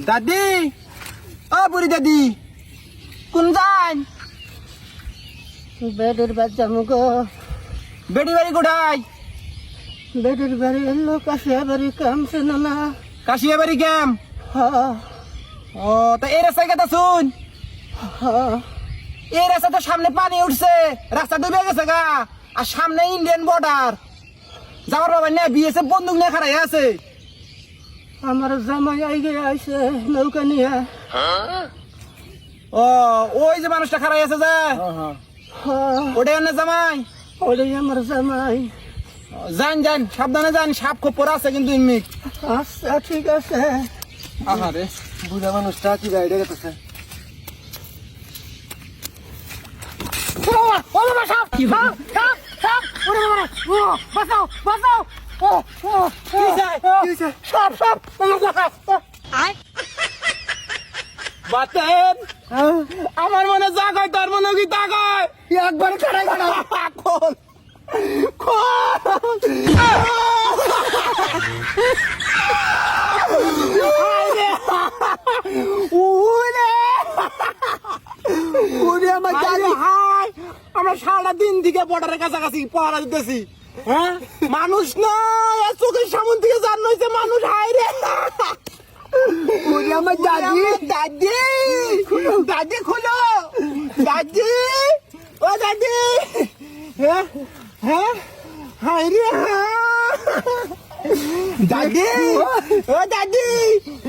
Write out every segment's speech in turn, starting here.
দাদি ও বুড়ি দাদি কোন যান বেডের বাচ্চা মুখ। বেটি বাড়ি কোথায়? বেডের বাড়ি এলো কাছে বাড়ি না না কাশিয়া বাড়ি কেম? ও তা এই রাস্তায় কথা শুন। এই রাস্তা তো সামনে পানি উঠছে রাস্তা ডুবে গেছে গা। আর সামনে ইন্ডিয়ান বর্ডার যাবার বাবা না বিএসএফ বন্দুক নিয়ে খাড়াই আছে। আমার জামাই আইগে আইছে নৌকা নিয়ে ও ওই যে মানুষটা খাড়াই আছে যে ওটাই না জামাই ওরে আমার জামাই যান যান সাবধানে যান সাপ খোপর আছে কিন্তু ইমিক আচ্ছা ঠিক আছে আহারে বুড়া মানুষটা কি গাইডে গেছে বাতেন আমার মনে যা কয় তোর মনে কি তা কয় একবার খাড়াই খাড়াই খোল খোল উরে উড়ে আমার হাই হাই আমরা সারা দিন থেকে বর্ডারের কাছাকাছি পাহারা দিতেছি হ্যাঁ? মানুষ না চোখের সামন থেকে জানো হয়েছে মানুষ হাই রে। আমার দাদি। দাদি। দাদি খুলো। দাদি। ও দাদি। হ্যাঁ? হ্যাঁ? হাই রে হ্যাঁ। দাদি। ও দাদি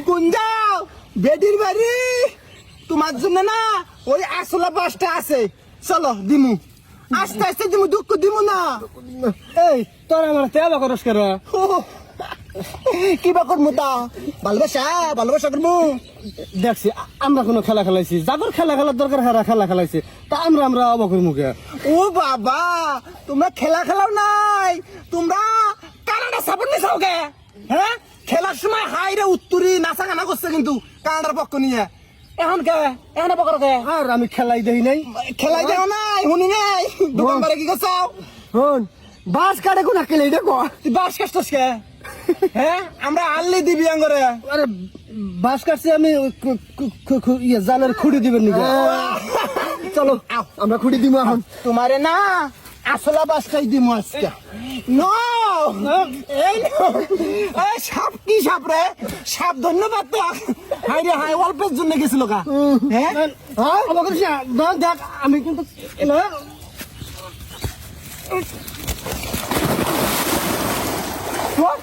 কোন যাও? বেডির বাড়ি। তোমার জন্য না ওই আসলা বাসটা আছে। চলো দিমু। আস্তে আস্তে দিমু দুঃখ দিমু না। এই তোর আমার তেবা করস কেন? কিবা করমু তা? ভালোবাসা ভালোবাসা করমু। দেখছি আমরা কোনো খেলা খেলাইছি। যাদের খেলা খেলার দরকার হারা খেলা খেলাইছি। তা আমরা আমরা অবকর মুখে ও বাবা তোমরা খেলা খেলাও নাই। তোমরা কানাডা সাপোর্ট নিছাও কে? হ্যাঁ? খেলার সময় হাইরে উত্তরি নাচা গানা করছে কিন্তু কানাডার পক্ষ নিয়ে। এখন কে? এখন পকর কে আর আমি খেলাই দেই নাই। খেলাই দেও নাই? শুনি নাই? দোকান বারে কি করছাও হন। বাস কাটে কোন এটা কো তুই বাস কাটছস কে? হ্যাঁ আমরা আল্লি দিবি আঙ্গরে। আরে বাস কাটছি আমি ইয়ে জালের খুঁড়ি দিবেন নাকি? চলো আমরা খুঁড়ি দিব এখন। তোমারে না আসলা বাস খাই দিমু আজকে। নো। এই সাপ কি সাপ রে? সাপ ধন্যবাদ তো হাই রে হাই অল্পের জন্য গেছিল গা। হ্যাঁ? হ্যাঁ? আমাকে দেখ আমি কিন্তু What?